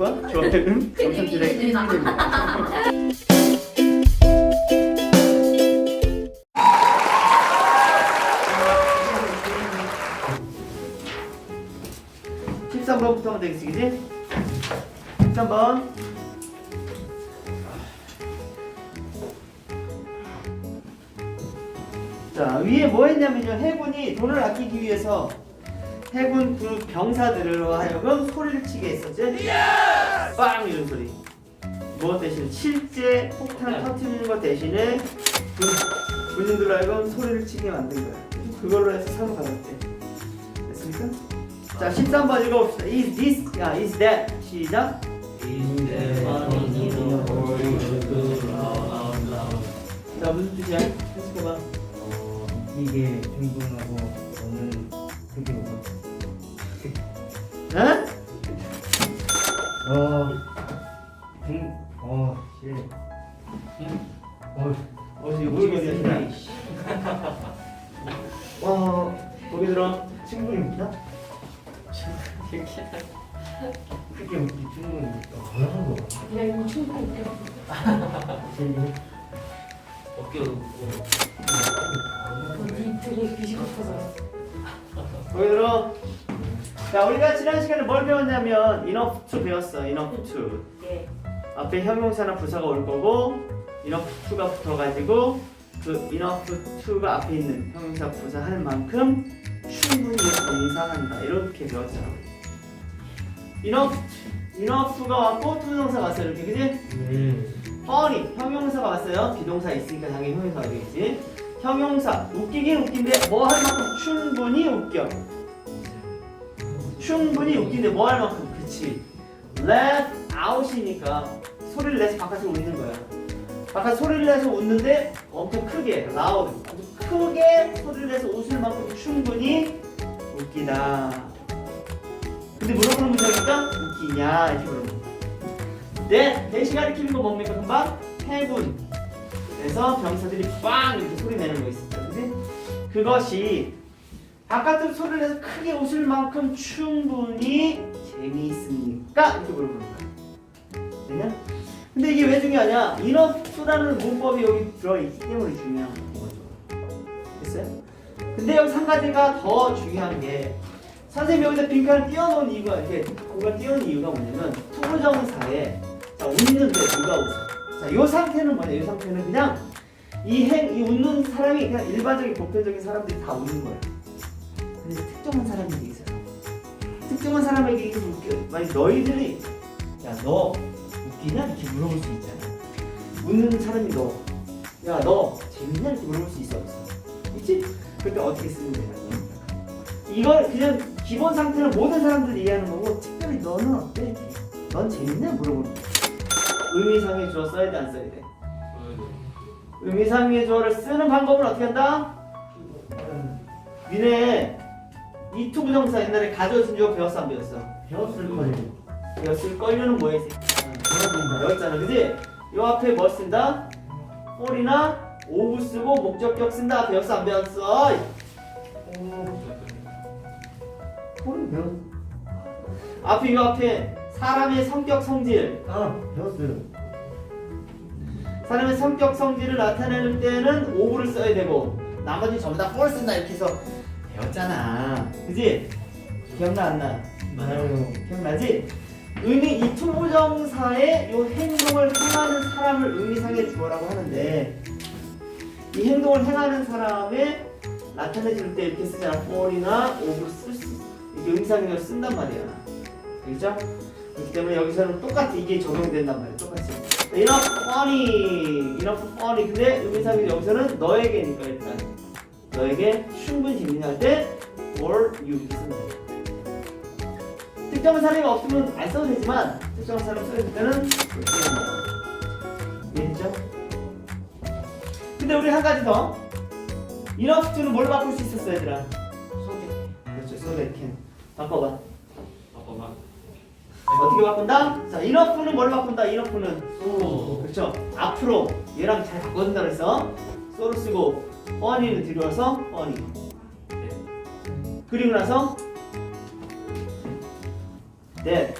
구독과 좋아요는 정성질의 힘이 됩니다. 십삼 번부터 하면 되겠지, 그지? 13번. 자, 위에 뭐 했냐면요. 해군이 돈을 아끼기 위해서 해군 그 병사들로 하여금 소리를 치게 했었죠. 빵 이런 소리. 무엇 대신 실제 폭탄 터트리는 것 대신에 그 군인들로 하여금 소리를 치게 만든 거야. 그걸로 해서 상을 받았대. 됐습니까? 자, 13번 읽어봅시다. Is this, 야, is that. 시작. 자, 무슨 뜻이야? 해석해봐. 이게 중분하고 to. 예. 앞에 형용사나 부사가 올 거고 enough to가 붙어가지고 그 enough to가 앞에 있는 형용사 부사 할 만큼 충분히 동사한다 이렇게 배웠잖아. enough enough가 왔고 투동사가 왔어 이렇게 그지? 음. 뻔히 형용사가 왔어요. 비동사 있으니까 당연히 형용사가 되겠지. 형용사 웃기긴 웃긴데 뭐 할 만큼 충분히 웃겨. 충분히 웃긴데 뭐 할 만큼 그치. let out이니까 소리를 내서 바깥으로 웃는 거야. 바깥 소리를 내서 웃는데 엄청 크게 loud 아주 크게 소리를 내서 웃을 만큼 충분히 웃기다. 근데 물어보는 문제니까 웃기냐 이렇게 물어보는 거야. 네, 대시 가리키는 거 뭡니까 금방? 해군. 그래서 병사들이 빵 이렇게 소리 내는 거 있었죠, 그지? 그것이 바깥으로 소리를 내서 크게 웃을 만큼 충분히 재미있습니까? 이렇게 물어보는 거야. 되냐? 근데 이게 왜 중요하냐? 인어프라는 문법이 여기 들어있기 때문에 중요한 거죠. 됐어요? 근데 여기서 한 가지가 더 중요한 게 선생님이 여기서 빈칸을 띄워놓은 이유가 이렇게 공간 띄워놓은 이유가 뭐냐면 투부정사에 자, 웃는데 누가 웃어? 자, 이 상태는 뭐냐? 이 상태는 그냥 이 행, 이 웃는 사람이 그냥 일반적인 보편적인 사람들이 다 웃는 거야. 근데 특정한 사람에게 있어요. 특정한 사람에게 웃겨. 만약 너희들이 야, 너 웃기냐? 이렇게 물어볼 수 있잖아. 웃는 사람이 너. 야, 너 재밌냐? 이렇게 물어볼 수 있어? 있지? 그때 어떻게 쓰는 거야? 이걸 그냥 기본 상태는 모든 사람들이 이해하는 거고 특별히 너는 어때? 넌 재밌냐? 물어보는 거야. 의미상의 주어 써야 돼, 안 써야 돼? 의미상의 주어를 쓰는 방법은 어떻게 한다? 니네 이 투부정사 옛날에 가져진 주어 배웠어 안 배웠어? 배웠을 거예요. 배웠을 걸요는 뭐야 이 새끼? 배웠습니다. 배웠잖아 그지? 요 앞에 뭐 쓴다? 홀이나 오브 쓰고 목적격 쓴다 배웠어 안 배웠어? 배웠, 앞에 요 앞에 사람의 성격 성질 아, 배웠어요. 사람의 성격 성질을 나타내는 때는 오브를 써야 되고 나머지 전부 다 폴 쓴다 이렇게 해서 배웠잖아 그지? 기억나 안 나? 나요. 기억나지? 의미 이 투부정사의 요 행동을 행하는 사람을 의미상의 주어라고 하는데 이 행동을 행하는 사람의 나타내줄 때 이렇게 쓰잖아 for이나 of를 쓸수 이렇게 의미상의 를 쓴단 말이야 그렇죠? 그렇기 때문에 여기서는 똑같이 이게 적용된단 말이야 똑같이. enough funny enough funny 근데 의미상의 여기서는 너에게니까 일단. 너에게 충분히 재미날 때 or you 이렇게 쓰는 거야 특정한 사람이 없으면 안 써도 되지만 특정한 사람 써야 될 때는 이렇게 합니다. 이해됐죠? 근데 우리 한 가지 더 enough to는 뭘로 바꿀 수 있었어 얘들아? 그렇죠 so that can 바꿔봐 어떻게 바꾼다? 자 enough는 뭘로 바꾼다? enough는 소. 그렇죠 앞으로 얘랑 잘 바꿔준다 그래서 so를 쓰고 funny는 뒤로 와서 funny 그리고 나서 that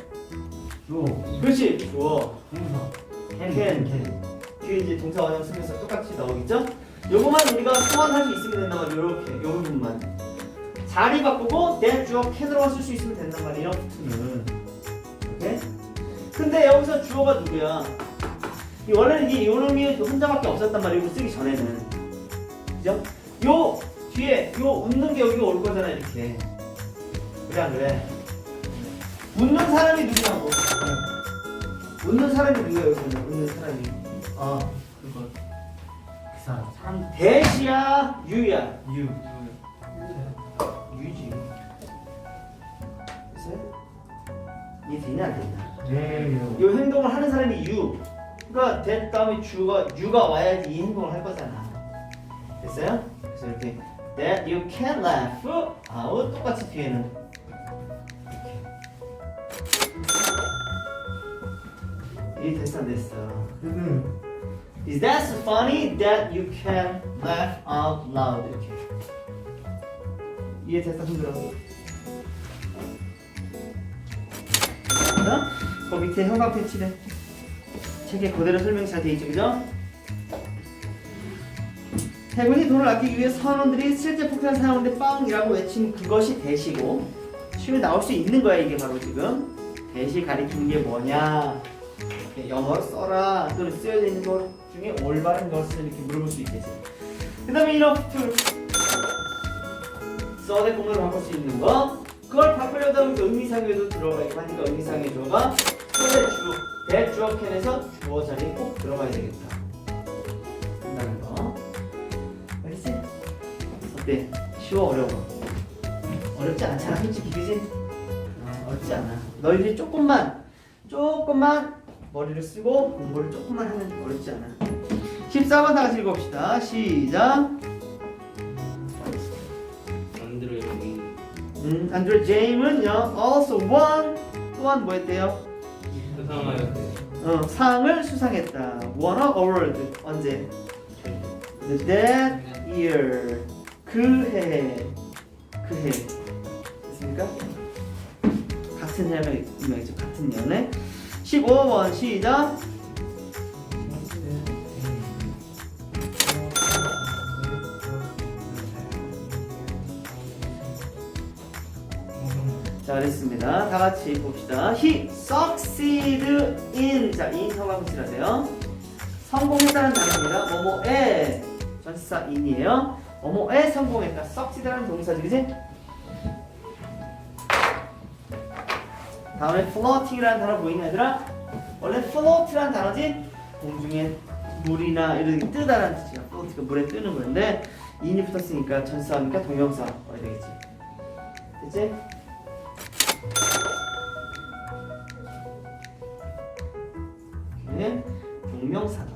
소. 그렇지 주어 동사. can. 캔. 뒤에 이제 동사 원형 쓰면서 똑같이 나오겠죠? 요거만 우리가 소환할 수 있으면 된단 말이에요 요렇게 요 부분만 자리 바꾸고 that 주어 can으로만 쓸수 있으면 된단 말이에요 투는 오케이? 근데 여기서 주어가 누구야? 이 원래는 이 요놈이 혼자밖에 없었단 말이에요 이거 쓰기 전에는 그죠? 요 뒤에 요 웃는 게 여기가 올 거잖아 이렇게 그래 안 그래? 웃는 사람이 누구냐고 웃는 사람이 누구야 여기서는 웃는 사람이 아 그거. 그 사람. 사람 대시야 유야 유. 유지 그래서 이해 되냐 안 되냐 네. 이 행동을 하는 사람이 유 그러니까 된 다음에 주가 유가 와야지 이 행동을 할 거잖아 됐어요? 그래서 이렇게 that you can laugh out 똑같이 뒤에는 이게 됐어 안 됐어 음. Is that so funny that you can laugh out loud? 이렇게 이해 됐어 힘들었어? 자, 그 밑에 형광펜 칠해 책에 그대로 설명이 잘돼 있죠, 그죠? 해군이 돈을 아끼기 위해 선원들이 실제 폭탄 사용하는데 빵이라고 외친 그것이 대시고 시험에 나올 수 있는 거야 이게 바로 지금 대시 가리키는 게 뭐냐? 영어로 써라. 또는 쓰여져 있는 것 중에 올바른 것을 이렇게 물어볼 수 있겠지. 그 다음에 enough to 써대 공으로 바꿀 수 있는 거. 그걸 바꾸려다 보니까 의미상에도 들어가 있고 하니까 의미상의 주어가. 소대 주, 대 주어 캔에서 주어 자리에 꼭 들어가야 되겠다. 한다는 거. 알겠지? 어때? 쉬워 어려워? 어렵지 않잖아 솔직히. 그지? 어, 어렵지 않아. 너희들이 조금만 조금만 머리를 쓰고 공부를 조금만 하면 어렵지 않아. 14번 다 같이 읽어봅시다. 시작. 안드로이드 음, 안드레 제임은요 also won. 또한 뭐 했대요? 수상하였대. 어, 상을 수상했다. won a award. 언제? The that year. 그 해 그 해. 됐습니까? 같은 해를 의미하죠 같은 년에 15번 시작 잘했습니다. 다 같이 봅시다. He succeed in 자, in 성황실하세요. 성공했다는 단어입니다. 뭐뭐에 전치사 in이에요. 뭐뭐에 성공했다. succeed라는 동사지, 그지? 다음에 floating이라는 단어 보이냐 얘들아? 원래 float라는 단어지 공중에 물이나 이런 게 뜨다라는 뜻이야. float가 물에 뜨는 건데 in이 붙었으니까 전치사니까 동명사 와야 되겠지. 됐지? 동명사다.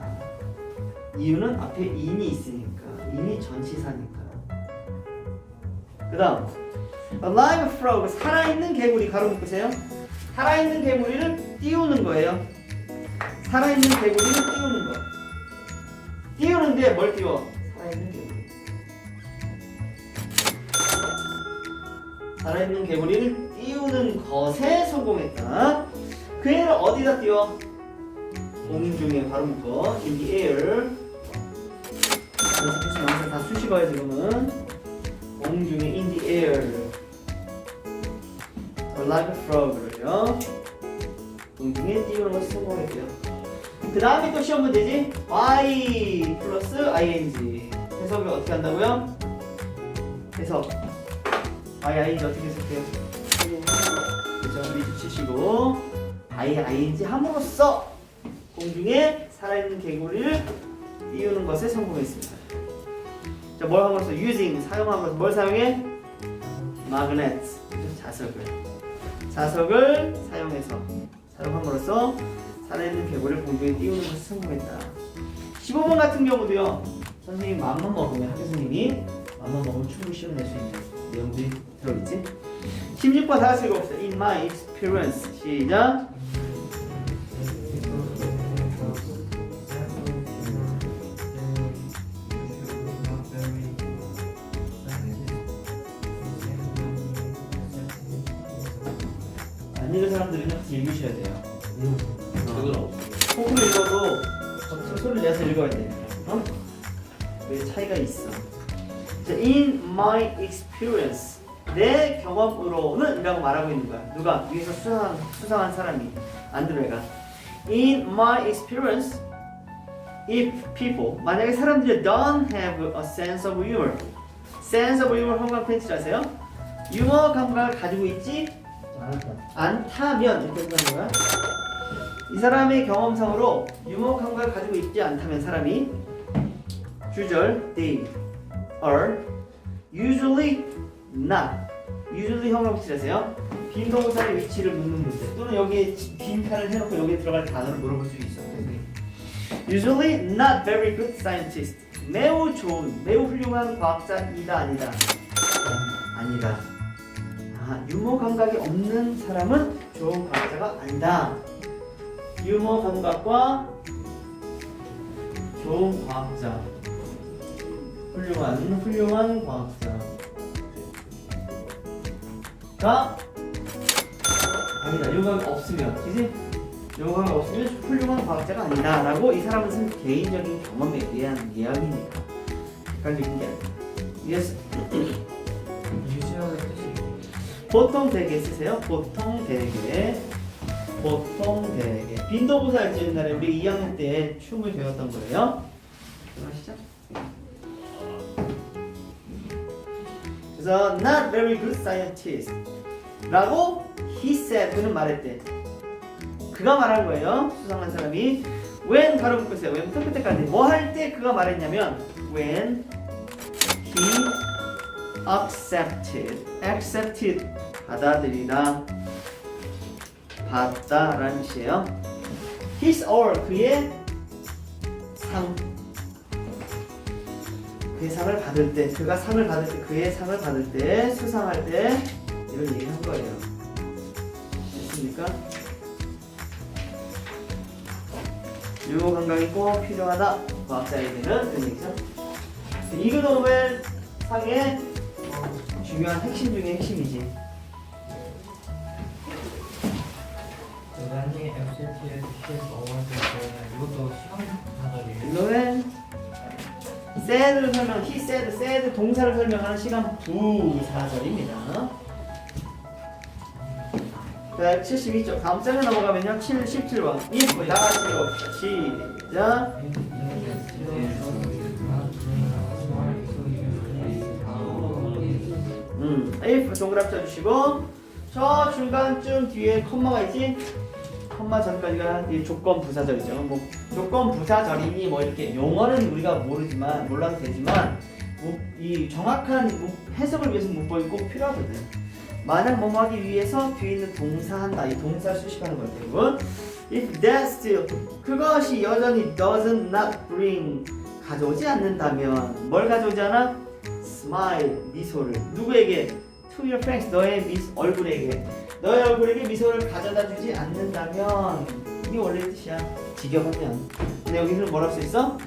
이유는 앞에 인이 있으니까. 인이 전치사니까. 그 다음 A live frog 살아있는 개구리 가로 묶으세요. 살아있는 개구리를 띄우는 거예요. 살아있는 개구리를 띄우는 거. 띄우는데 뭘 띄워? 살아있는 개구리. 살아있는 개구리를 띄우는 것에 성공했다. 그 애를 어디다 띄워? 공중에 바로 묶어 the air 다 수식어야 지금은 공중에 in the air like a frog 띄우는 것이 성공했고요 그 다음에 또 시험 문제지? Y 플러스 ing. 해석을 어떻게 한다고요? 해석. Y ing 어떻게 해석해요? 그죠 미리 치시고 y ing 함으로써 공중에 살아있는 개구리를 띄우는 것에 성공했습니다. 자, 뭘 함으로써? Using. 사용함으로써 뭘 사용해? magnet 자석을 자석을 사용해서 사용함으로써 살아있는 개구리를 공중에 띄우는 것에 성공했다. 15번 같은 경우도요. 선생님 맘만 먹으면 학교 선생님이 맘만 먹으면 충분히 시험 낼수 있는 내용들이 들어있지. 16번 다 같이 읽어봅시다. In my experience 시작. 내 경험으로는 이라고 말하고 있는 거야. 누가 위에서 수상한 수상한 사람이 안드레가 in my experience if people 만약에 사람들이 don't have a sense of humor sense of humor 한강 팬츠 아세요? 유머 감각을 가지고 있지. 않다면 이렇게 거야. 이 사람의 경험상으로 유머 감각을 가지고 있지 않다면 사람이 주절 they are usually not usually 형광 칠하세요. 빈 동사의 위치를 묻는 문제 또는 여기에 빈칸을 해놓고 여기에 들어갈 단어를 물어볼 수 있어. usually not very good scientist 매우 좋은 매우 훌륭한 과학자이다 아니다 아니다. 아, 유머 감각이 없는 사람은 좋은 과학자가 아니다. 유머 감각과 좋은 과학자. 훌륭한, 훌륭한 과학자 가 아니다. 감각 없으면, 그지? 감각 없으면 훌륭한 과학자가 아니다. 라고 이 사람은 쓴 개인적인 경험에 대한 이야기니까. 객관적인 게 아니다. 이해했어? 유지하는 뜻이 보통 대개 쓰세요. 보통 대개. 보통 대개. 빈도부사 알죠? 옛날에 우리 2학년 때 춤을 배웠던 거예요. 아시죠? 그래서 not very good scientist 라고 he said 그는 말했대. 그가 말한 거예요. 수상한 사람이 when 가로 묶고 있어요. when부터 끝까지 뭐 할 때 그가 말했냐면 when he accepted accepted 받아들이다 받다 라는 뜻이에요 his or 그의 상 그의 상을 받을 때 그가 상을 받을 때 그의 상을 받을 때 수상할 때 이런 얘기를 한 거예요 됐습니까? 유호 감각이 꼭 필요하다 과학자에게는 그런 얘기죠 이그 노벨 상의 어, 중요한 핵심 중에 핵심이지. 대단히 어머니한테 이것도 시간 단절이에요. 이거는 said를 설명, he said, said 동사를 설명하는 시간 부사절입니다. 자, 72쪽. 다음 장에 넘어가면요. 7, 17번. if 나가시고 시작. 음, if 동그라미 쳐주시고 저 중간쯤 뒤에 콤마가 있지? 콤마 전까지가 이 조건 부사절이죠. 뭐 조건 부사절이니 뭐 이렇게 용어는 우리가 모르지만 몰라도 되지만 뭐, 이 정확한 뭐 해석을 위해서 문법이 꼭 필요하거든. 만약 뭐뭐 하기 위해서 뒤에 있는 동사 한다. 이 동사 수식하는 거예요, 대부분. If that still 그것이 여전히 doesn't not bring 가져오지 않는다면 뭘 가져오지 않아? smile 미소를 누구에게? to your face 너의 미, 얼굴에게 너의 얼굴에게 미소를 가져다 주지 않는다면 이게 원래 뜻이야 직역하면 근데 여기서 뭐라고 써 있어?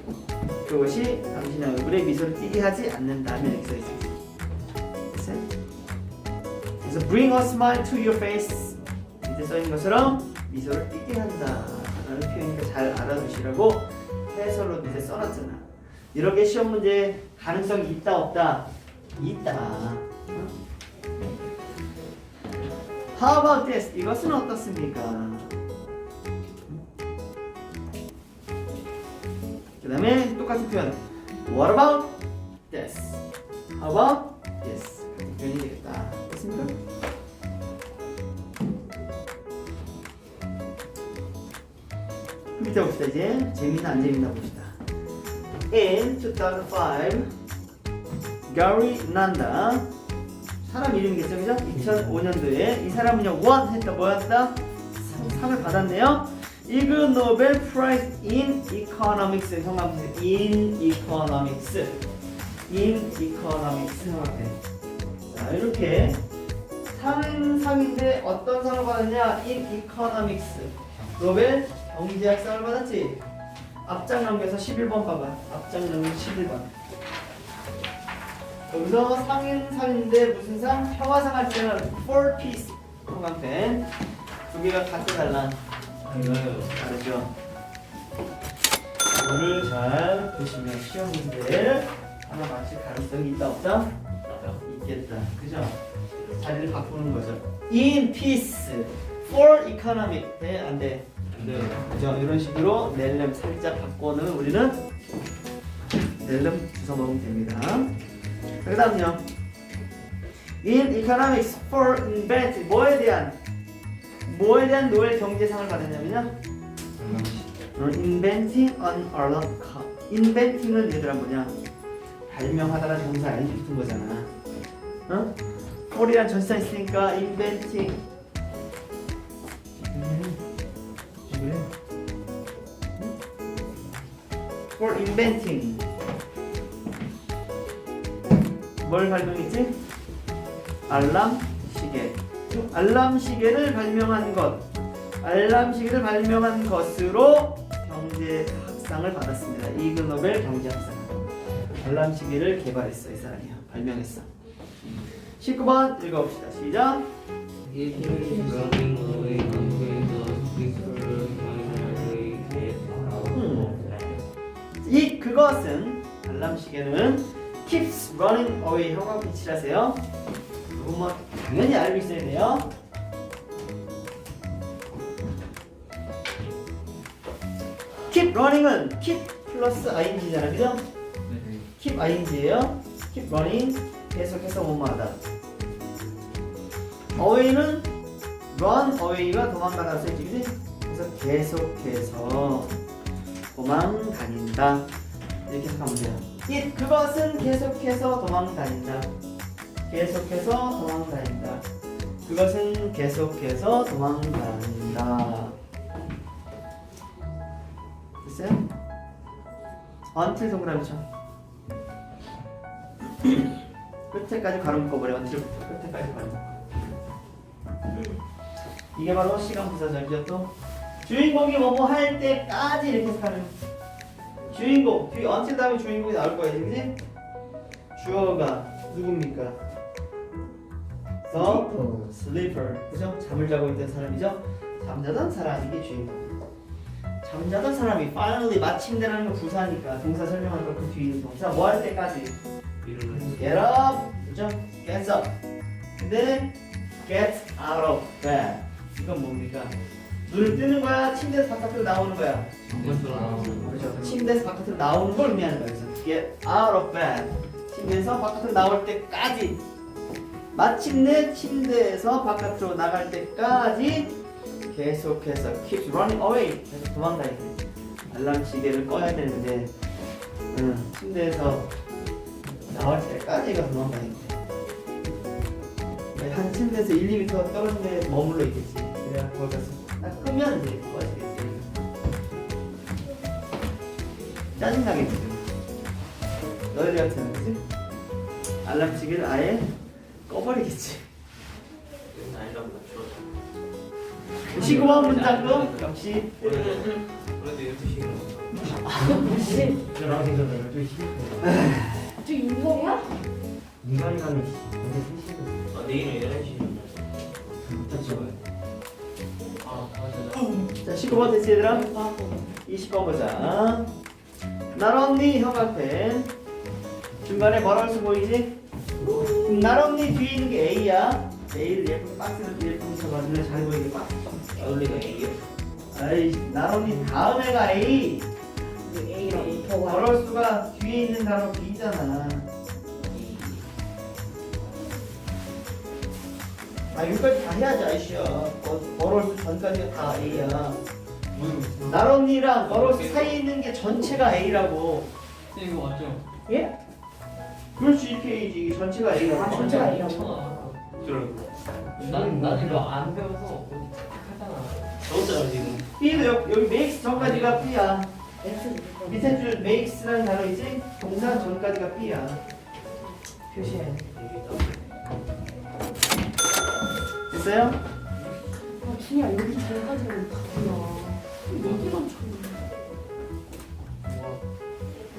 그것이 당신의 얼굴에 미소를 띠게 하지 않는다면 이렇게 써 있어? 그래서 bring a smile to your face 밑에 써 있는 것처럼 미소를 띠게 한다 라는 표현이니까 잘 알아두시라고 해설로 밑에 써놨잖아 이렇게 시험 문제 가능성이 있다 없다? 있다 어? How about this? 이것은 어떻습니까? 그 다음에 똑같은 표현 What about this? How about this? 표현이 되겠다 됐습니까? 밑에 봅시다. 이제 재밌나 안 재밌나 봅시다. In 2005 Gary Nanda. 사람 이름이겠죠? 그죠? 2005년도에 이 사람은요 what 했다 뭐였다? 상- 상을 받았네요. 이그 노벨 프라이즈 in economics 형광 in economics 자 이렇게 상은 상인데 어떤 상을 받았냐? in economics 노벨 경제학 상을 받았지 앞장 넘겨서 11번 봐봐 앞장 넘겨 11번 여기서 상인 상인데 무슨 상? 평화상 할 때는 four piece 형광펜 두 개가 같이 달라. 다르죠? 이거를 잘 보시면 시험 문제 하나 맞힐 가능성이 있다 없다? 있겠다. 그죠? 자리를 바꾸는 거죠. In peace for economic 돼? 안 돼? 안 돼요. 그죠? 이런 식으로 낼름 살짝 바꿔는 우리는 낼름 주워 먹으면 됩니다. 그 다음요. In economics for invent 뭐에 대한 뭐에 대한 노벨 경제상을 받았냐면요. 어, inventing an clock. inventing은 얘들아 뭐냐? 발명하다라는 동사 ing 붙은 거잖아. 어? for이란 전치사 있으니까 inventing. For inventing. 뭘 발명했지? 알람 시계. 알람 시계를 발명한 것. 알람 시계를 발명한 것으로 경제학상을 받았습니다. 이그 노벨 경제학상. 알람 시계를 개발했어 이 사람이요. 발명했어. 19번 읽어봅시다. 시작. 그것은 알람 시계는 keeps running away 형광 빛이라세요. 뭐 당연히 알고 있어야 돼요. keep running은 keep 플러스 ing잖아, 그죠? keep ing예요. keep running 계속해서 뭐뭐하다. away는 run away가 도망가다 쓰지, 그지? 그래서 계속해서 도망 다닌다. 이렇게 생각하면 돼요. 이 그것은 계속해서 도망 다닌다. 계속해서 도망 다닌다. 그것은 계속해서 도망 다닌다. 됐어요? 언틸 동그라미 쳐. 끝에까지 가로 묶어버려. 언틸부터 끝에까지 가로. 이게 바로 시간 부사절이죠 또. 주인공이 뭐뭐 할 때까지 이렇게 생각하는 주인공 뒤 언틸 다음에 주인공이 나올 거야 그지? 주어가 누굽니까? The sleeper 그죠? 잠을 자고 있던 사람이죠? 잠자던 사람 이게 주인공 잠자던 사람이 finally 마침내라는 거 부사니까 동사 설명할 거그 뒤에 동사 뭐 할 때까지 get up 그죠? get up 근데 get out of bed 이건 뭡니까? 눈을 뜨는 거야? 침대에서 바깥으로 나오는 거야? 그렇죠. 침대에서 바깥으로 나오는 걸 의미하는 거예요. 그래서 get out of bed. 침대에서 바깥으로 나올 때까지. 마침내 침대에서 바깥으로 나갈 때까지 계속해서 keep running away. 계속 도망다니는 거예요. 알람 시계를 꺼야 되는데 응, 침대에서 나올 때까지 가 도망다니는 거예요. 한 침대에서 1, 2m 떨어진 데 머물러 있겠지. 그래야 거기 가서 딱 끄면 이제 꺼지겠지. 짜증나겠지. 너희들 같으면 그지? 알람 시계를 아예 꺼버리겠지. 알람 맞춰. 19번 문장도 역시 그래도 12시간. 저 인성이야? 인간이 가는 근데 쓰시는 아, 내일은 11시. 아 맞아 자 19번 됐지 얘들아? 20번 보자 나런니 형광펜 중간에 뭐라고 써 보이지? 나런니 뒤에 있는 게 A야 A를 예쁘게 박스를 예쁘게 쳐가지고 잘 보이게 박스 원래가 A요? 아이 나런니 다음에가 A A랑 더 와. 버럴 수가 뒤에 있는 단어 B잖아 아 여기까지 다 해야지 아이씨야 버럴 수 전까지가 다 A야. 나런니랑 버럴 수 사이에 있는 게 전체가 A라고. 이거 맞죠? 예? 그렇지 이렇게 A지. 이게 전체가 A라고. 아, 전체가 A라고? 들어. 난, 난 이거 안 배워서 어디 착착하잖아. 저었잖아 지금. B도 여기, 여기 makes 전까지가 B야. X 밑에. 줄 makes라는 단어이지? 동사 전까지가 B야. 표시해 됐어요? 아, 준이야 여기. 여기만 참.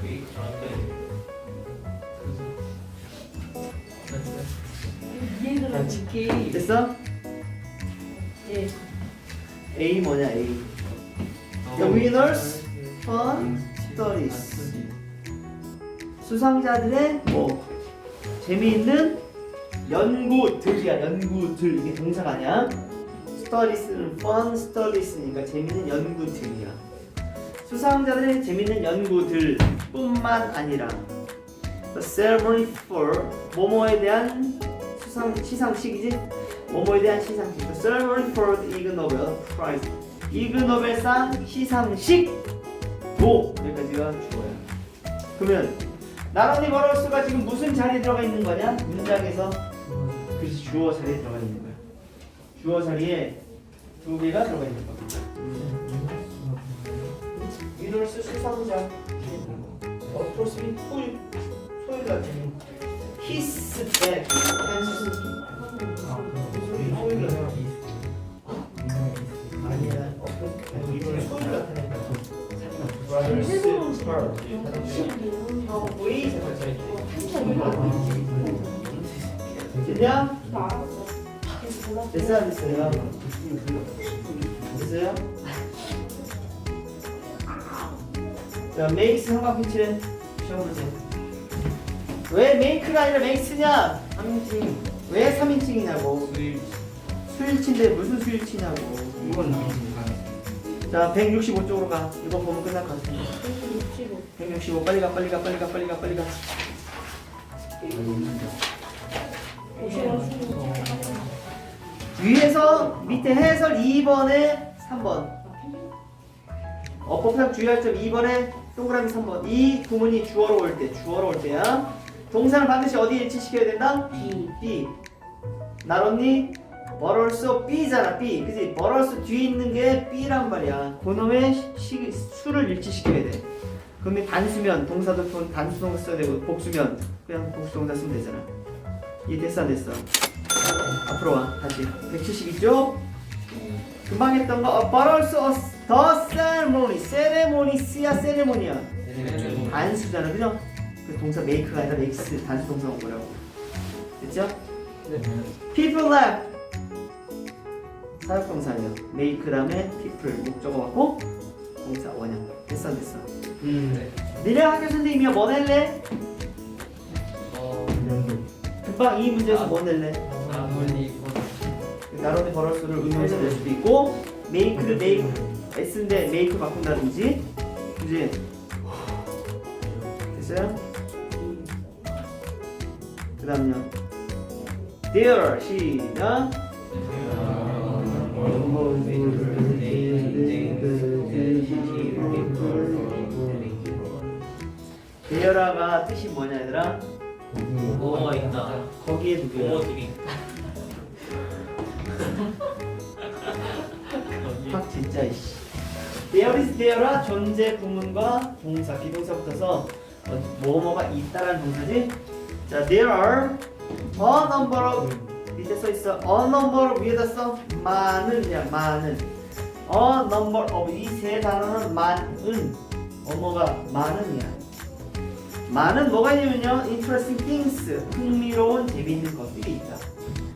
왜 저한테 이해를 안 됐어? 예. A 뭐냐 A The winners fun stories. 수상자들의 뭐 재미있는 연구들이야 연구들. 이게 동사가 아니야. 스터디스는 fun studies니까 재미있는 연구들이야. 수상자들의 재미있는 연구들 뿐만 아니라 the ceremony for 모모에 대한 수상 시상식이지 모모에 대한 시상식. the ceremony for the Ig Nobel Prize. 이그 노벨상 시상식. 도 여기까지가 주어야. 그러면 나란히 버럴수가 지금 무슨 자리에 들어가 있는 거냐? 문장에서 주어 자리에 들어가 있는 거야. 주어 자리에 두 개가 들어가 있는 거야. 위너스 수상자. 어, 토스미 소유 소유가 되는 히스 백 펜스 소유가 아니야. 어, 소유가 되는 됐냐? 나 알았어. 그래서 몰랐어. 됐어요 안 됐어요? 됐어요? 자 메이크스 삼각형칠은 시험 문제 왜 메이크가 아니라 메이크스냐? 3인칭 왜 3인칭이냐고 수입 수일치인데 무슨 수일치냐고 이건 자 165쪽으로 가 이거 보면 끝날 것 같아 165. 165 빨리 가 빨리 가 빨리 가 빨리 가 빨리 가 오시면 위에서 밑에 해설 2번에 3번. 어법상 주의할 점 2번에 동그라미 3번. 이 구문이 주어로 올 때 주어로 올 때야. 동사는 반드시 어디에 일치시켜야 된다? B. B 나언니 버럴수 B잖아 B 그지? 버럴수 뒤에 있는 게 B란 말이야. 그놈의 시, 수를 일치시켜야 돼. 그러면 단수면 동사도 돈- 단수 동사 써야 되고 복수면 그냥 복수 동사 쓰면 되잖아 이해 됐어 안 됐어? 앞으로 와 다시 172쪽 금방 했던 거 어, 버럴수 더 세레모니 세레모니스야 세레모니야 단수잖아 그죠? 그 동사 메이크가 아니라 메이크스 단수 동사 온 거라고 됐죠? people laugh 사역동사예요 make 다음에 people 목적어 갖고 동사 원형 됐어 안 됐어? 음 니네 학교 선생님이야 뭐 낼래? 어, 금방 이 문제에서 뭐 낼래? 나머지 나름의 버럴수를 응용해서 낼 수도 있고 make를 make s인데 make 바꾼다든지 그지? 됐어요? 그 다음요 there 시작 there가 뜻이 뭐냐 얘들아? 뭐가 있다 거기에 누구야? 뭐들이 확 진짜 이씨. There is there라 존재 구문과 동사 비동사부터서 어, 뭐뭐가 있다라는 동사지. 자, there are a number of 밑에 써 있어. a number of 위에다 써 많은 이야 많은. a number of 이 세 단어는 많은 어머가 많은이야. 많은 뭐가 있냐면요, interesting things 흥미로운 재미있는 것들이 있다.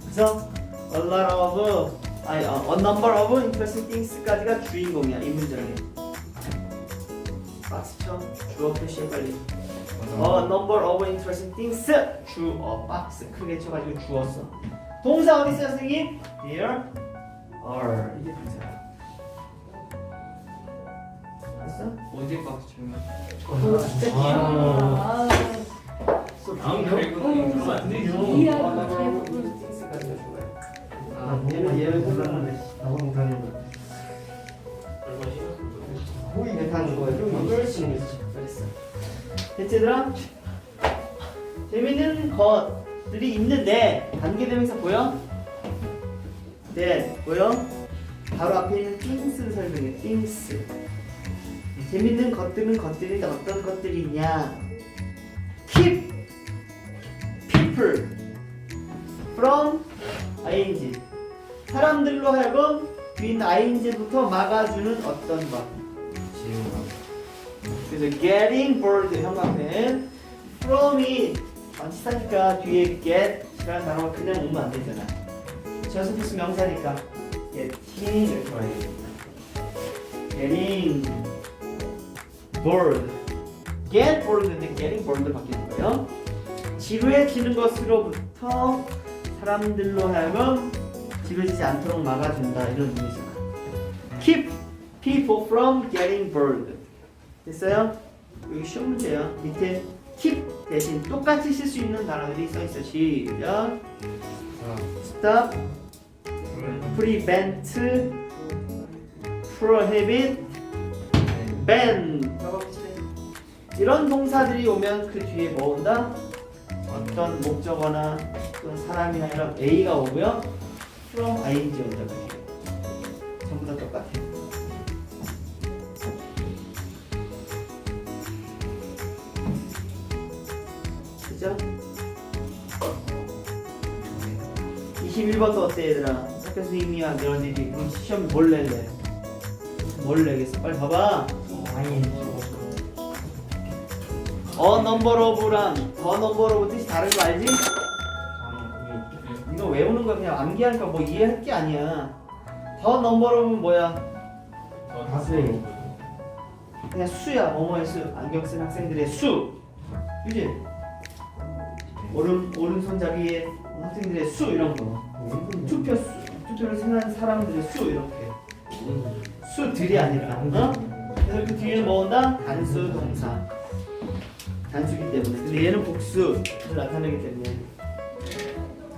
그래서 a lot of 아니, 어, a number of interesting things까지가 주인공이야 이 문장에. 박스 쳐 주어 표시해 빨리. a number of interesting things 주어 박스 크게 쳐가지고 주었어. 동사 어디 있어요 선생님? There are 이게 동사야. 됐어? 어디 아. 아 얘는 얘를 못하는 거. 거야. 좀 그랬어. 됐지 얘들아? 재밌는 것들이 있는데 관계대명사 보여? 네 보여? 바로 앞에 있는 things를 설명해. things. 재밌는 것들은 것들인데 어떤 것들이 있냐? keep people from ing. 사람들로 하여금 있는 ing부터 막아주는 어떤 것. 그래서 getting bored 형광펜. From이 전치사니까 뒤에 get이라는 단어가 그냥 오면 안 되잖아. 전수부수 명사니까? Getting. 이렇게 와야 돼 getting bored. get bored인데 getting bored로 바뀌는 거예요. 지루해지는 것으로부터 사람들로 하여금 지루해지지 않도록 막아준다 이런 의미잖아. Keep people from getting bored. 됐어요? 여기 쉬운 문제야. 밑에 keep 대신 똑같이 쓸 수 있는 단어들이 써 있어. 시작. Stop, prevent, prohibit, ban. 이런 동사들이 오면 그 뒤에 뭐 온다? 어떤 목적어나 또는 사람이나 이런 A가 오고요. from ing 온다. 전부 다 똑같아. 그죠? 21번도 어때 얘들아? 학교 선생님이야 너희들이 그럼 시험 뭘 낼래? 뭘 내겠어? 빨리 봐봐. 아니 어 넘버 오브랑 더 넘버 오브 뜻이 다른 거 알지? 이거 외우는 거 그냥 암기하니까 뭐 이해할 게 아니야. 더 넘버 오브는 뭐야? 다수예요 그냥 수야. 뭐뭐의 수. 안경 쓴 학생들의 수. 그지? 오른 오른손잡이의 학생들의 수 이런 거. 투표 수 투표를 생각하는 사람들의 수 이렇게 수들이 아니라 어? 그래서 그 뒤에는 뭐 온다? 단수 동사 단수기 때문에 근데 얘는 복수를 나타내기 때문에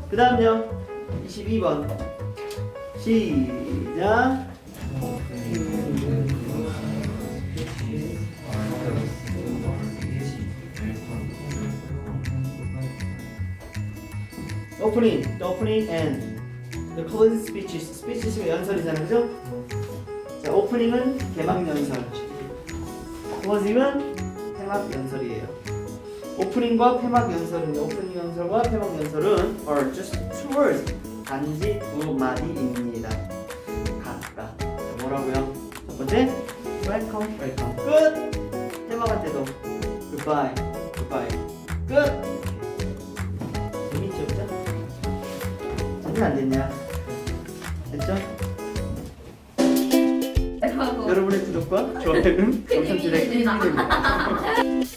그 다음요 22번 시작 opening, the opening and the closing speeches. speeches가 연설이잖아, 그죠? 자, 오프닝은 개막 연설, closing은 폐막 연설이에요. 오프닝과 폐막 연설은 오프닝 연설과 폐막 연설은 are just two words, 단지 두 마디입니다. 각각. 자, 뭐라고요? 첫 번째, welcome, welcome. 끝. 폐막할 때도 goodbye, goodbye. 끝. 재밌죠, 그죠? 됐냐 안 됐냐? 구독과 좋아요는 제작에 힘이 됩니다.